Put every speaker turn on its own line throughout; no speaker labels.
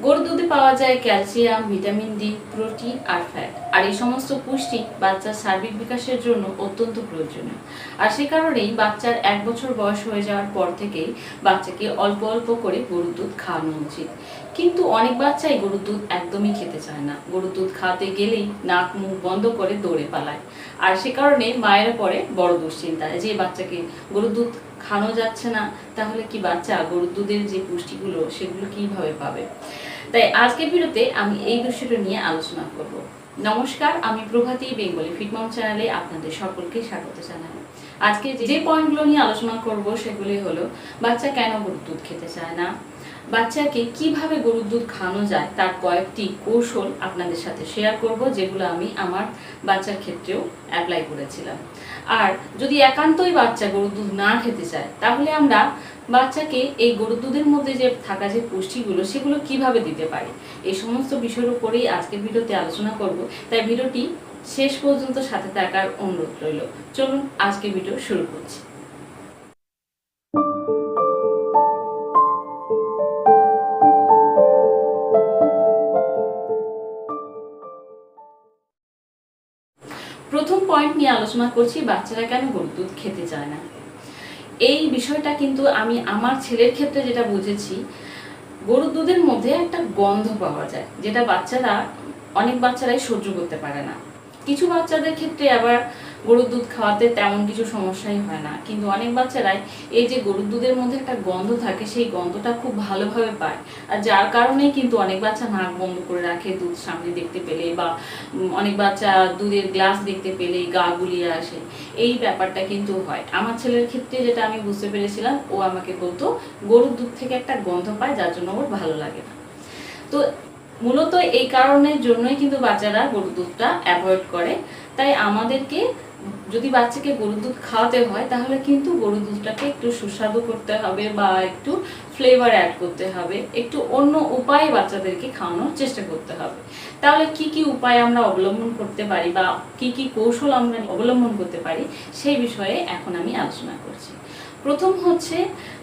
গরুর দুধে পাওয়া যায় ক্যালসিয়াম, ভিটামিন ডি, প্রোটিন আর ফ্যাট। আর এই সমস্ত পুষ্টি বাচ্চার সার্বিক বিকাশের জন্য অত্যন্ত প্রয়োজনীয়। আর সে কারণেই বাচ্চার এক বছর বয়স হয়ে যাওয়ার পর থেকেই বাচ্চাকে অল্প অল্প করে গরুর দুধ খাওয়ানো উচিত। কিন্তু অনেক বাচ্চাই গরুর দুধ একদমই খেতে চায় না। গরুর দুধ খাওয়াতে গেলেই নাক মুখ বন্ধ করে দৌড়ে পালায়। আর সে কারণে মায়েরা পরে বড় দুশ্চিন্তায় যে বাচ্চাকে গরুর দুধ খানো যাচ্ছে না, তাহলে কি বাচ্চা? গরুর দুধের যে পুষ্টিগুলো, সেগুলো কীভাবে পাবে? তাই আজকের ভিডিওতে আমি এই বিষয়টা নিয়ে আলোচনা করব। নমস্কার, আমি প্রভাতী, বেঙ্গলি ফিটমম চ্যানেলে আপনাদের সকলকে স্বাগত জানাই। আজকে যে পয়েন্টগুলো নিয়ে আলোচনা করব, সেগুলি হলো, বাচ্চা কেন গরুর দুধ খেতে চায় না? বাচ্চাকে কীভাবে গরুর দুধ খাওয়ানো যায় তার কয়েকটি কৌশল আপনাদের সাথে শেয়ার করব, যেগুলো আমি আমার বাচ্চার ক্ষেত্রেও অ্যাপ্লাই করেছিলাম। আর যদি একান্তই বাচ্চা গরুর দুধ না খেতে চায়, তাহলে আমরা বাচ্চাকে এই গরুর দুধের মধ্যে যে থাকা যে পুষ্টিগুলো, সেগুলো কীভাবে দিতে পারি? এই সমস্ত বিষয়ের উপরেই আজকের ভিডিওতে আলোচনা করব। তাই ভিডিওটি শেষ পর্যন্ত সাথে থাকার অনুরোধ রইল। চলুন আজকে ভিডিও শুরু করছি। পয়েন্ট নিয়ে আলোচনা করছি, বাচ্চারা কেন গরুর দুধ খেতে চায় না? এই বিষয়টা কিন্তু আমি আমার ছেলের ক্ষেত্রে যেটা বুঝেছি, গরুর দুধের মধ্যে একটা গন্ধ পাওয়া যায়, যেটা বাচ্চারা, অনেক বাচ্চারাই সহ্য করতে পারে না। কিছু বাচ্চাদের ক্ষেত্রে আবার গরুর দুধ খাওয়াতে তেমন কিছু সমস্যাই হয় না। কিন্তু অনেক বাচ্চারাই এই যে গরুর দুধের মধ্যে একটা গন্ধ থাকে, সেই গন্ধটা খুব ভালোভাবে পায়। আর যার কারণেই কিন্তু অনেক বাচ্চা নাক বন্ধ করে রাখে দুধ সামনে দেখতে পেলে বা অনেক বাচ্চা দুধের গ্লাস দেখতে পেলে, গা গুলিয়ে আসে। এই ব্যাপারটা কিন্তু হয়। আমার ছেলের ক্ষেত্রে যেটা আমি বুঝতে পেরেছিলাম, ও আমাকে বলতো, গরুর দুধ থেকে একটা গন্ধ পায়, যার জন্য ওর ভালো লাগে না। তো মূলত এই কারণের জন্যই কিন্তু বাচ্চারা গরুর দুধটা অ্যাভয়েড করে। তাই আমাদেরকে যদি বাচ্চাকে গরুর দুধ খাওয়াতে হয়, তাহলে কিন্তু গরুর দুধটাকে একটু সুস্বাদু করতে হবে বা একটু ফ্লেভার অ্যাড করতে হবে। একটু অন্য উপায়ে বাচ্চাদেরকে খাওয়ানোর চেষ্টা করতে হবে। তাহলে কি কি উপায় আমরা অবলম্বন করতে পারি বা কি কি কৌশল আমরা অবলম্বন করতে পারি, সেই বিষয়ে এখন আমি আলোচনা করছি। প্রথম হচ্ছে,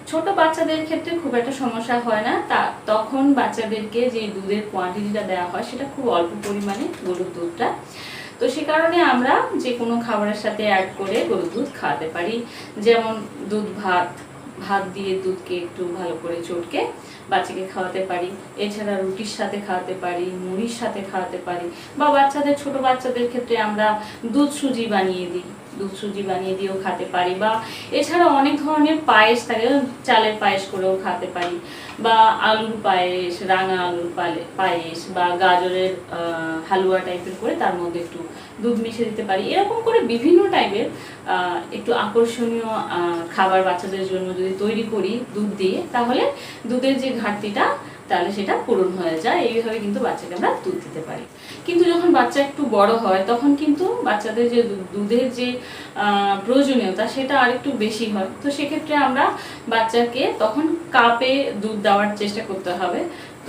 ছোট বাচ্চাদের ক্ষেত্রে খুব একটা সমস্যা হয় না। তা, তখন বাচ্চাদেরকে যে দুধের কোয়ান্টিটিটা দেওয়া হয়, সেটা খুব অল্প পরিমাণে গরুর দুধটা তো সে কারণে আমরা যে কোনো খাবারের সাথে অ্যাড করে গরুর দুধ খাওয়াতে পারি। যেমন দুধ ভাত ভাত দিয়ে দুধকে একটু ভালো করে চটকে বাচ্চাকে খাওয়াতে পারি, এছাড়া রুটির সাথে খাওয়াতে পারি, মুড়ির সাথে খাওয়াতে পারি বা বাচ্চাদের, ছোট বাচ্চাদের ক্ষেত্রে আমরা দুধ সুজি বানিয়ে দিই, দুধ সুজি বানিয়ে দিয়েও খেতে পারি বা এছাড়া অনেক ধরনের পায়েস থাকে চালের পায়েস করেও খেতে পারি বা আলুর পায়েস, রাঙা আলুর পায়েস বা গাজরের হালুয়া টাইপের করে তার মধ্যে একটু দুধ মিশিয়ে দিতে পারি। এরকম করে বিভিন্ন টাইপের একটু আকর্ষণীয় খাবার বাচ্চাদের জন্য যদি তৈরি করি দুধ দিয়ে, তাহলে দুধের যে ঘাটতিটা, তাহলে সেটা পূরণ হয়ে যায়। এইভাবে কিন্তু বাচ্চাকে আমরা দুধ দিতে পারি। কিন্তু যখন বাচ্চা একটু বড় হয়, তখন কিন্তু বাচ্চাদের যে দুধের যে প্রয়োজনীয়তা, সেটা আরেকটু বেশি হয়। তো সেক্ষেত্রে আমরা বাচ্চাকে তখন কাপে দুধ দেওয়ার চেষ্টা করতে হবে।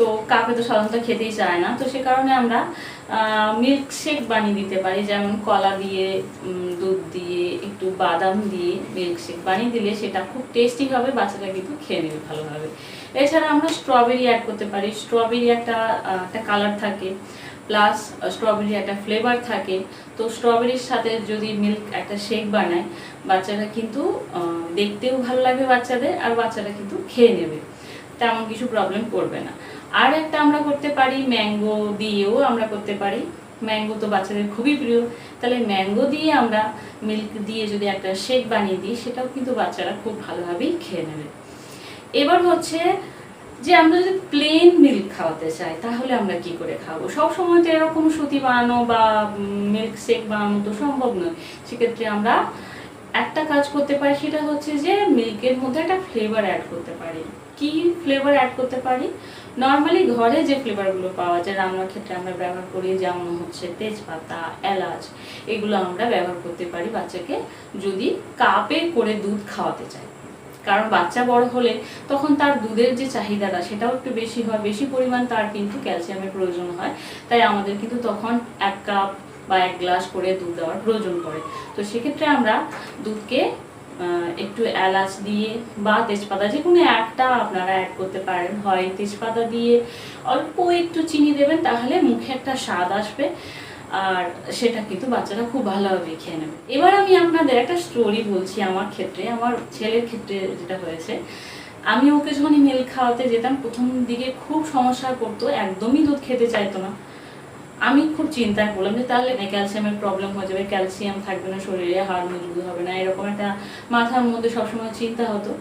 তো কাপে তো সাধারণত খেতেই চায় না। তো সে কারণে আমরা মিল্ক শেক বানিয়ে দিতে পারি। যেমন কলা দিয়ে দুধ দিয়ে, একটু বাদাম দিয়ে মিল্ক শেক বানিয়ে দিলে সেটা খুব টেস্টি হবে, বাচ্চাটা কিন্তু খেয়ে নেবে ভালোভাবে। এছাড়া আমরা স্ট্রবেরি অ্যাড করতে পারি। স্ট্রবেরি একটা একটা কালার থাকে প্লাস স্ট্রবেরি একটা ফ্লেভার থাকে। তো স্ট্রবেরির সাথে যদি মিল্ক একটা শেক বানায় বাচ্চারা কিন্তু দেখতেও ভালো লাগবে বাচ্চাদের, আর বাচ্চারা কিন্তু খেয়ে নেবে। তেমন কিছু প্রবলেম করবে না। আর একটা আমরা করতে পারি, ম্যাঙ্গো দিয়েও আমরা করতে পারি। ম্যাঙ্গো তো বাচ্চাদের খুবই প্রিয়। তাহলে ম্যাঙ্গো দিয়ে আমরা মিল্ক দিয়ে যদি একটা শেক বানিয়ে দিই, সেটাও কিন্তু বাচ্চারা খুব ভালোভাবেই খেয়ে নেবে। এবার হচ্ছে যে আমরা যদি প্লেন মিল্ক খাওয়াতে চাই, তাহলে আমরা কি করে খাব? সব সময় তো এরকম সুতি বানানো বা মিল্ক শেক বানানো তো সম্ভব নয়। সেক্ষেত্রে আমরা একটা কাজ করতে পারি, সেটা হচ্ছে যে মিল্কের মধ্যে একটা ফ্লেভার অ্যাড করতে পারি। কি ফ্লেভার অ্যাড করতে পারি? নর্মালি ঘরে যে ফ্লেভারগুলো পাওয়া যায়, রান্নার ক্ষেত্রে আমরা ব্যবহার করি যেমন হচ্ছে তেজপাতা, এলাচ, এগুলো আমরা ব্যবহার করতে পারি বাচ্চাকে যদি কাপে করে দুধ খাওয়াতে চাই কারণ বাচ্চা বড় হলে তখন তার দুধের যে চাহিদাটা সেটাও একটু বেশি হয়, বেশি পরিমাণ তার কিন্তু ক্যালসিয়ামের প্রয়োজন হয়। তাই আমাদের কিন্তু তখন এক কাপ বা এক গ্লাস করে দুধ দেওয়ার প্রয়োজন পড়ে। তো সেক্ষেত্রে আমরা দুধকে একটু এলাচ দিয়ে বা তেজপাতা যে কোনো একটা আপনারা অ্যাড করতে পারেন। হয় তেজপাতা দিয়ে অল্প একটু চিনি দেবেন, তাহলে মুখে একটা স্বাদ আসবে। আর সেটা কিন্তু বাচ্চারা খুব ভালোভাবে খেয়ে নেবে। এবার আমি আপনাদের একটা স্টোরি বলছি আমার ক্ষেত্রে, আমার ছেলের ক্ষেত্রে যেটা হয়েছে। আমি ওকে যখনই মিল্ক খাওয়াতে যেতাম, প্রথম দিকে খুব সমস্যায় পড়তো, একদমই দুধ খেতে চাইতো না। আমি খুব চিন্তায় পড়লাম যে তাহলে না ক্যালসিয়ামের প্রবলেম হয়ে যাবে, ক্যালসিয়াম থাকবে না, শরীরে হাড় মজবুত হবে না, এরকম একটা মাথার মধ্যে সবসময় চিন্তা হতো।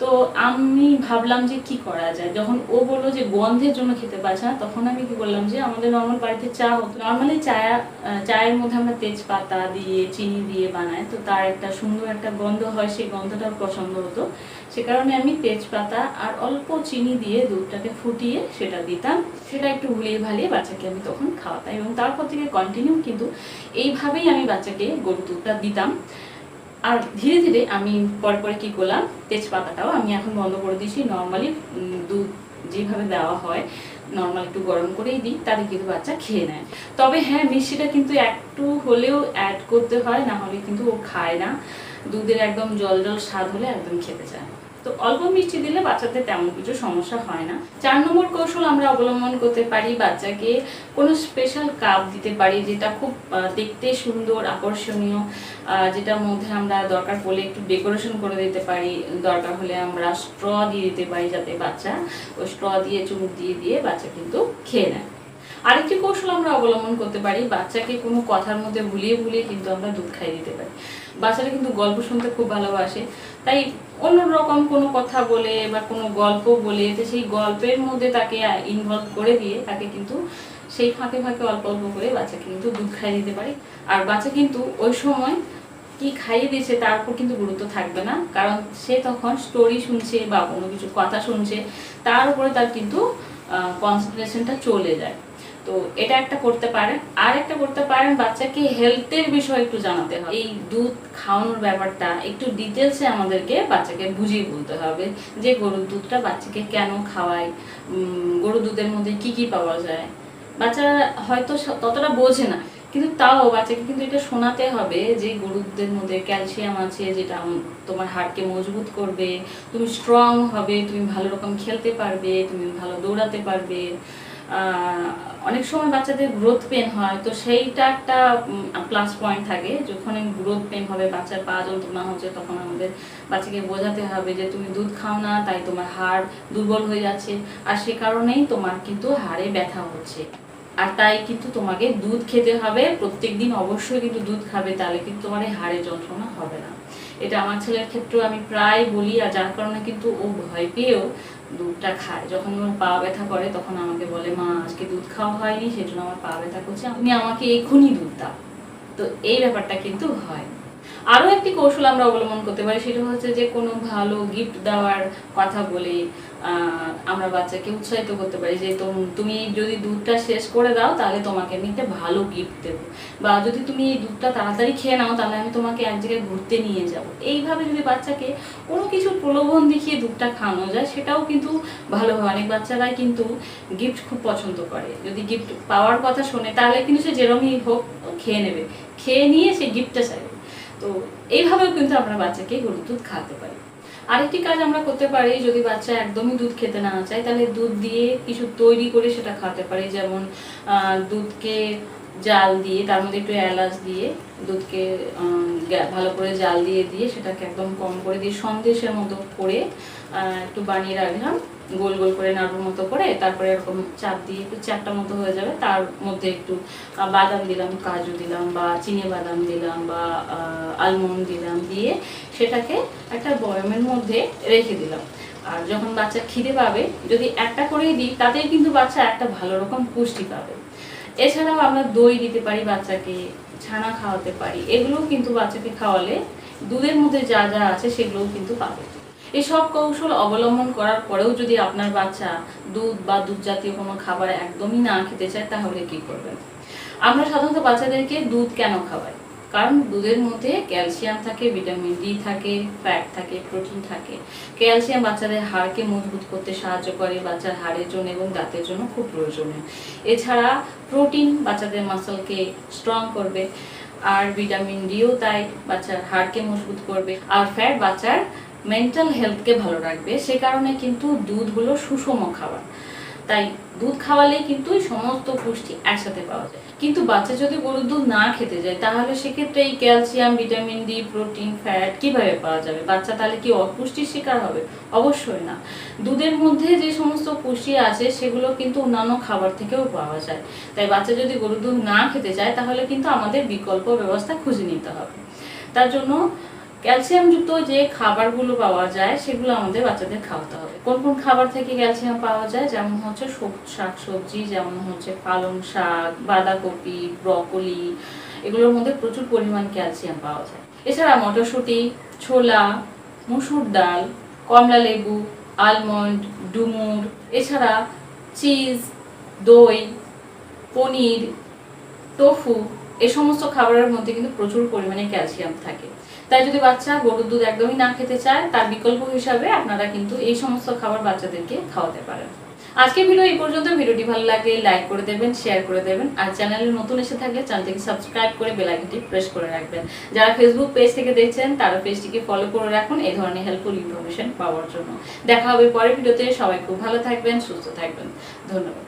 তো আমি ভাবলাম যে কি করা যায়? যখন ও বলল যে গন্ধের জন্য খেতে পারছে না, তখন আমি কি বললাম যে আমাদের নর্মাল বাড়িতে চা হতো। নর্মালি চায়া চায়ের মধ্যে আমরা তেজপাতা দিয়ে, চিনি দিয়ে বানাই। তো তার একটা সুন্দর একটা গন্ধ হয়, সেই গন্ধটা ওর পছন্দ হতো। সে কারণে আমি তেজপাতা আর অল্প চিনি দিয়ে দুধটাকে ফুটিয়ে সেটা দিতাম। সেটা একটু ভুলিয়ে ভালিয়ে বাচ্চাকে আমি তখন খাওয়াতাম এবং তারপর থেকে কন্টিনিউ কিন্তু এইভাবেই আমি বাচ্চাকে গরুর দুধটা দিতাম। আর ধীরে ধীরে আমি পরে পরে কী করলাম, তেজপাতাটাও আমি এখন বন্ধ করে দিয়েছি। নর্মালি দুধ যেভাবে দেওয়া হয় নর্মাল একটু গরম করেই দিই, তাতে কিন্তু বাচ্চা খেয়ে নেয়। তবে হ্যাঁ মিষ্টিটা কিন্তু একটু হলেও অ্যাড করতে হয়, না হলে কিন্তু ও খায় না। দুধের একদম জল জল স্বাদ হলে একদম খেতে চায়। তো অল্প মিষ্টি দিলে বাচ্চাদের তেমন কিছু সমস্যা হয় না। চার নম্বর কৌশল আমরা অবলম্বন করতে পারি বাচ্চাকে কোনো স্পেশাল কাপ দিতে পারি যেটা খুব দেখতে সুন্দর, আকর্ষণীয় যেটার মধ্যে আমরা দরকার পড়লে একটু ডেকোরেশন করে দিতে পারি। দরকার হলে আমরা স্ট্র দিয়ে দিতে পারি যাতে বাচ্চা ওই স্ট্র দিয়ে, চুমুক দিয়ে দিয়ে বাচ্চা কিন্তু খেয়ে নেয়। আরেকটি কৌশল আমরা অবলম্বন করতে পারি, বাচ্চাকে কোনো কথার মধ্যে ভুলিয়ে ভুলিয়ে কিন্তু আমরা দুধ খাইয়ে দিতে পারি। বাচ্চারা কিন্তু গল্প শুনতে খুব ভালোবাসে, তাই অন্যরকম কোনো কথা বলে বা কোনো গল্প বলে, তো সেই গল্পের মধ্যে তাকে ইনভলভ করে দিয়ে তাকে কিন্তু সেই ফাঁকে ফাঁকে অল্প অল্প করে বাচ্চাকে কিন্তু দুধ খাইয়ে দিতে পারি। আর বাচ্চা কিন্তু ওই সময় কি খাইয়ে দিয়েছে তার উপর কিন্তু গুরুত্ব থাকবে না, কারণ সে তখন স্টোরি শুনছে বা কোনো কিছু কথা শুনছে, তার উপরে তার কিন্তু কনসেন্ট্রেশনটা চলে যায়। তো এটা একটা করতে পারেন। আর একটা করতে পারেন, বাচ্চাকে হেলথের বিষয়ে একটু জানাতে হবে। এই দুধ খাওয়ানোর ব্যাপারটা একটু ডিটেলসে আমাদেরকে বাচ্চাকে বুঝিয়ে বলতে হবে যে গরুর দুধটা বাচ্চাকে কেন খাওয়ায় গরুর দুধের মধ্যে কি কি পাওয়া যায়। বাচ্চা হয়তো ততটা বোঝে না, কিন্তু তাও বাচ্চাকে কিন্তু এটা শোনাতে হবে যে গরুদের মধ্যে ক্যালসিয়াম আছে, যেটা তোমার হাড়কে মজবুত করবে, তুমি স্ট্রং হবে, তুমি ভালো রকম খেলতে পারবে, তুমি ভালো দৌড়াতে পারবে। অনেক সময় বাচ্চাদের গ্রোথ পেন হয়, তো সেইটা একটা প্লাস পয়েন্ট থাকে। যখন গ্রোথ পেন হবে, বাচ্চার পা যন্ত্রণা হচ্ছে, তখন আমাদের বাচ্চাকে বোঝাতে হবে যে, তুমি দুধ খাও না, তাই তোমার হাড় দুর্বল হয়ে যাচ্ছে। আর সে কারণেই তোমার কিন্তু হাড়ে ব্যথা হচ্ছে। আর তাই কিন্তু তোমাকে দুধ খেতে হবে। প্রত্যেকদিন অবশ্যই কিন্তু দুধ খাবে, তাহলে কিন্তু তোমার এই হাড়ে যন্ত্রণা হবে না। এটা আমার ছেলের ক্ষেত্রেও আমি প্রায় বলি, আর যার কারণে কিন্তু ও ভয় পেয়েও দুধটা খায়। যখন ওর পা ব্যথা করে, তখন আমাকে বলে, মা, আজকে দুধ খাওয়া হয়নি, সেজন্য আমার পা ব্যথা করছে। আপনি আমাকে এক্ষুনি দুধ দাও। তো এই ব্যাপারটা কিন্তু হয়। আরও একটি কৌশল আমরা অবলম্বন করতে পারি, সেটা হচ্ছে যে কোনো ভালো গিফট দেওয়ার কথা বলে আমরা বাচ্চাকে উৎসাহিত করতে পারি যে তোম- যদি দুধটা শেষ করে দাও, তাহলে তোমাকে আমি একটা ভালো গিফট দেবো। বা যদি তুমি এই দুধটা তাড়াতাড়ি খেয়ে নাও, তাহলে আমি তোমাকে এক জায়গায় ঘুরতে নিয়ে যাব। এইভাবে যদি বাচ্চাকে কোনো কিছু প্রলোভন দেখিয়ে দুধটা খাওয়ানো যায়, সেটাও কিন্তু ভালো হয়। অনেক বাচ্চারাই কিন্তু গিফট খুব পছন্দ করে। যদি গিফট পাওয়ার কথা শোনে, তাহলে কিন্তু সে যেরমই হোক, খেয়ে নেবে। খেয়ে নিয়ে সে গিফটটা চাইবে। তো এইভাবেও কিন্তু আমরা বাচ্চাকে গরুর দুধ খাওয়াতে পারি। আরেকটি কাজ আমরা করতে পারি, যদি বাচ্চা একদমই দুধ খেতে না চায়, তাহলে দুধ দিয়ে কিছু তৈরি করে সেটা খাওয়াতে পারি। যেমন দুধকে জাল দিয়ে, তার মধ্যে একটু এলাচ দিয়ে, দুধকে ভালো করে জাল দিয়ে দিয়ে সেটাকে একদম কম করে দিয়ে সন্দেশের মতো করে একটু বানিয়ে রাখলাম। গোল গোল করে নাড়ুর মতো করে, তারপরে এরকম চাপ দিয়ে একটু চারটা মতো হয়ে যাবে। তার মধ্যে একটু বাদাম দিলাম, কাজু দিলাম বা চিনি বাদাম দিলাম বা আলমন্ড দিলাম দিয়ে সেটাকে একটা বয়মের মধ্যে রেখে দিলাম। আর যখন বাচ্চা খিদে পাবে, যদি একটা করেই দিই তাতেই কিন্তু বাচ্চা একটা ভালো রকম পুষ্টি পাবে। এছাড়াও আমরা দই দিতে পারি বাচ্চাকে, ছানা খাওয়াতে পারি। এগুলোও কিন্তু বাচ্চাকে খাওয়ালে দুধের মধ্যে যা যা আছে সেগুলোও কিন্তু পাবে। এসব কৌশল অবলম্বন করার পরেও যদি আপনার বাচ্চা দুধ বা দুধ জাতীয় কোনো খাবার একদমই না খেতে চায়, তাহলে কি করবেন? আমরা সাধারণত বাচ্চাদেরকে দুধ কেন খাওয়াই? কারণ দুধের মধ্যে ক্যালসিয়াম থাকে, ভিটামিন ডি থাকে, ফ্যাট থাকে, প্রোটিন থাকে। ক্যালসিয়াম বাচ্চাদের হাড়কে মজবুত করতে সাহায্য করে, বাচ্চার হাড়ের জন্য এবং দাঁতের জন্য খুব প্রয়োজনীয়। এছাড়া প্রোটিন বাচ্চাদের মাসলকে স্ট্রং করবে, আর ভিটামিন ডিও তাই বাচ্চার হাড়কে মজবুত করবে। আর ফ্যাট বাচ্চার মেন্টাল হেলথকে ভালো রাখবে। সে কারণে কিন্তু দুধ হলো সুষম খাবার। তাই দুধ খাওয়ালেই কিন্তু সমস্ত পুষ্টি একসাথে পাওয়া যায়। কিন্তু বাচ্চা যদি গরুর দুধ না খেতে যায়, তাহলে সেক্ষেত্রে এই calcium, vitamin D, protein, fat কীভাবে পাওয়া যাবে? বাচ্চা তাহলে কি অপুষ্টির শিকার হবে? অবশ্যই না। দুধের মধ্যে যে সমস্ত পুষ্টি আছে, সেগুলো কিন্তু অন্যান্য খাবার থেকেও পাওয়া যায়। তাই বাচ্চা যদি গরুর দুধ না খেতে চায়, তাহলে কিন্তু আমাদের বিকল্প ব্যবস্থা খুঁজে নিতে হবে। তার জন্য ক্যালসিয়ামযুক্ত যে খাবারগুলো পাওয়া যায়, সেগুলো আমাদের বাচ্চাদের খাওয়াতে হবে। কোন কোন খাবার থেকে ক্যালসিয়াম পাওয়া যায়? যেমন হচ্ছে শাক সবজি যেমন হচ্ছে পালং শাক, বাঁধাকপি, ব্রকলি, এগুলোর মধ্যে প্রচুর পরিমাণ ক্যালসিয়াম পাওয়া যায়। এছাড়া মটরশুঁটি, ছোলা, মুসুর ডাল, কমলা লেবু, আলমন্ড, ডুমুর, এছাড়া চিজ, দই, পনির, টোফু, এ সমস্ত খাবারের মধ্যে কিন্তু প্রচুর পরিমাণে ক্যালসিয়াম থাকে। তাই যদি বাচ্চা গরুর দুধ একদমই না খেতে চায়, তার বিকল্প হিসাবে আপনারা কিন্তু এই সমস্ত খাবার বাচ্চাদেরকে খাওয়াতে পারেন। আজকে ভিডিও এই পর্যন্ত। ভিডিওটি ভালো লাগলে লাইক করে দেবেন শেয়ার করে দেবেন, আর চ্যানেলে নতুন এসে থাকলে চ্যানেলটিকে সাবস্ক্রাইব করে বেল আইকনটি প্রেস করে রাখবেন। যারা ফেসবুক পেজ থেকে দেখছেন, তারা পেজটিকে ফলো করে রাখুন, এই ধরনের হেল্পফুল ইনফরমেশন পাওয়ার জন্য। দেখা হবে পরের ভিডিওতে। সবাই খুব ভালো থাকবেন, সুস্থ থাকবেন। ধন্যবাদ।